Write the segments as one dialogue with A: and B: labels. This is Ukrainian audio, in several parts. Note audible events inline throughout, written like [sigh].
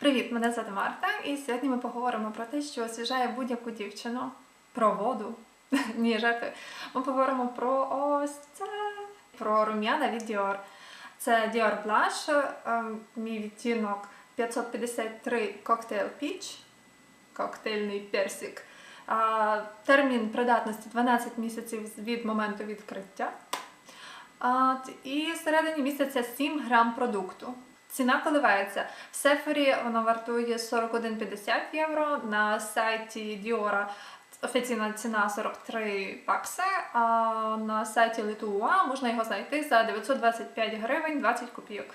A: Привіт, мене звати Марта, і сьогодні ми поговоримо про те, що освіжає будь-яку дівчину. Про воду. [laughs] Ні, жартую. Ми поговоримо про ось це. Про рум'яна від Dior. Це Dior Blush, ем, мій відтінок 553 Cocktail Peach, коктейльний персик. Термін придатності 12 місяців від моменту відкриття. І всередині місяця 7 грам продукту. Ціна коливається. В Сефорі воно вартує 41,50 євро. На сайті Dior офіційна ціна 43 бакси, а на сайті Литуа можна його знайти за 925 гривень 20 копійок.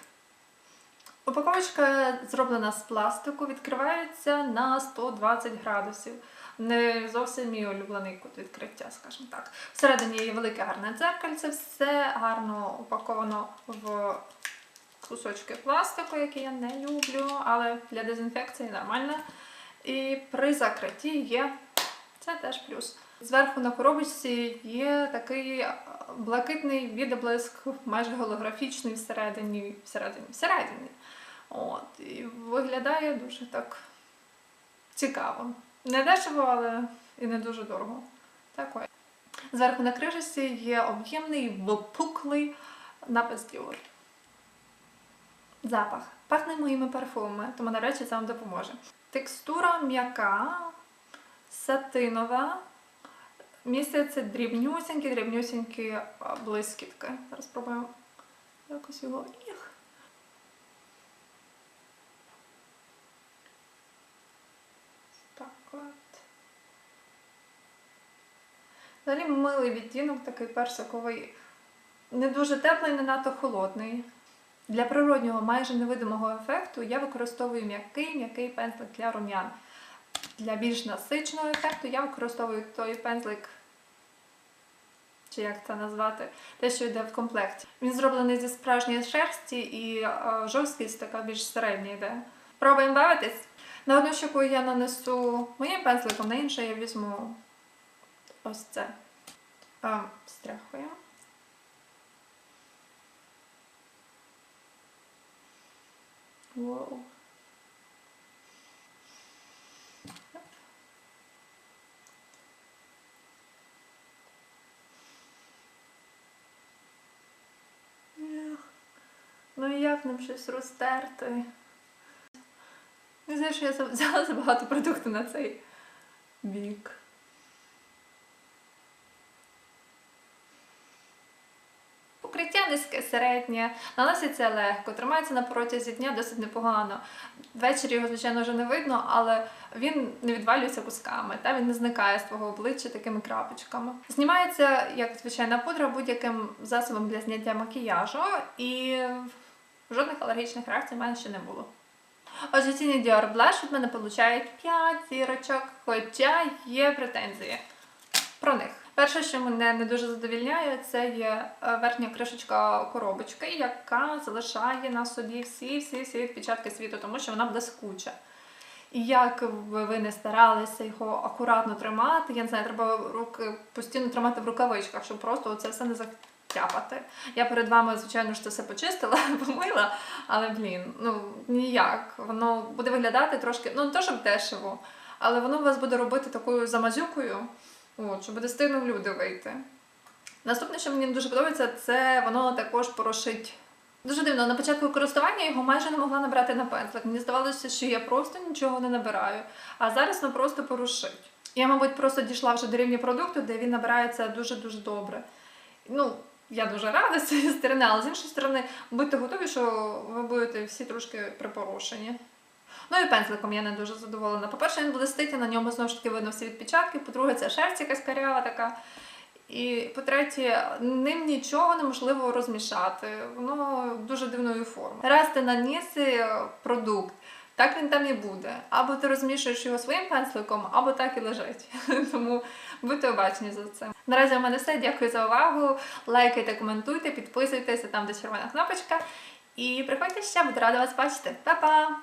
A: Упаковочка зроблена з пластику, відкривається на 120 градусів. Не зовсім мій улюблений кут відкриття, скажімо так. Всередині є велике гарне дзеркальце, все гарно упаковано в кусочки пластику, які я не люблю, але для дезінфекції нормально. І при закритті є це теж плюс. Зверху на коробочці є такий е, блакитний відблиск, майже голографічний всередині, всередині, всередині. От, і виглядає дуже так цікаво. Не дешево, але і не дуже дорого. Такое. Зверху на кришці є об'ємний, випуклий напис Dior. Запах. Пахне моїми парфумами, тому, на речі, це вам допоможе. Текстура м'яка, сатинова. Містяться дрібнюсінькі, дрібнюсінькі блискітки. Зараз спробуємо якось його їх. Так от. Взагалі милий відтінок, такий персиковий, не дуже теплий, не надто холодний. Для природнього, майже невидимого ефекту я використовую м'який м'який пензлик для рум'ян. Для більш насиченого ефекту я використовую той пензлик, чи як це назвати, те, що йде в комплекті. Він зроблений зі справжньої шерсті і е, жорсткість така більш середня йде. Пробуємо бавитись. На одну щоку я нанесу моїм пензликом, на інше я візьму ось це. Е, Ех, Ну і як нам щось розтерти? Не знаю, що я взяла забагато продукту на цей бік. Низьке, середнє, наноситься легко, тримається на протязі дня досить непогано. Ввечері його, звичайно, вже не видно, але він не відвалюється кусками, та він не зникає з твого обличчя такими крапочками. Знімається як звичайна пудра будь-яким засобом для зняття макіяжу, і жодних алергічних реакцій в мене ще не було. Отже, ціні Dior Blush від мене получають 5 зірочок, хоча є претензії про них. Перше, що мене не дуже задовільняє, це є е, верхня кришечка коробочки, яка залишає на собі всі-всі-всі відпечатки світу, тому що вона блискуча. І як би ви не старалися його акуратно тримати, я не знаю, треба руки постійно тримати в рукавичках, щоб просто це все не затяпати. Я перед вами, звичайно ж, це все почистила, [laughs] помила, але блін, ну ніяк. Воно буде виглядати трошки, ну не то щоб дешево, але воно вас буде робити такою замазюкою. От, що буде в люди вийти. Наступне, що мені дуже подобається, це воно також порошить. Дуже дивно, на початку користування його майже не могла набрати на пензлик. Мені здавалося, що я просто нічого не набираю. А зараз воно просто порошить. Я, мабуть, просто дійшла вже до рівня продукту, де він набирається дуже-дуже добре. Ну, я дуже рада з цієї сторони, але з іншої сторони, будьте готові, що ви будете всі трошки припорошені. Ну і пензликом я не дуже задоволена. По-перше, він блистить, на ньому знову ж таки видно всі відпечатки. По-друге, це шерсть якась карява така. І по-третє, ним нічого неможливо розмішати. Воно дуже дивної форми. Раз ти наніс е, продукт, так він там і буде. Або ти розмішуєш його своїм пензликом, або так і лежить. [laughs] Тому будьте обачні за це. Наразі у мене все. Дякую за увагу. Лайкайте, коментуйте, підписуйтеся там, де червона кнопочка. І приходьте ще, буду рада вас бачити. Па-па!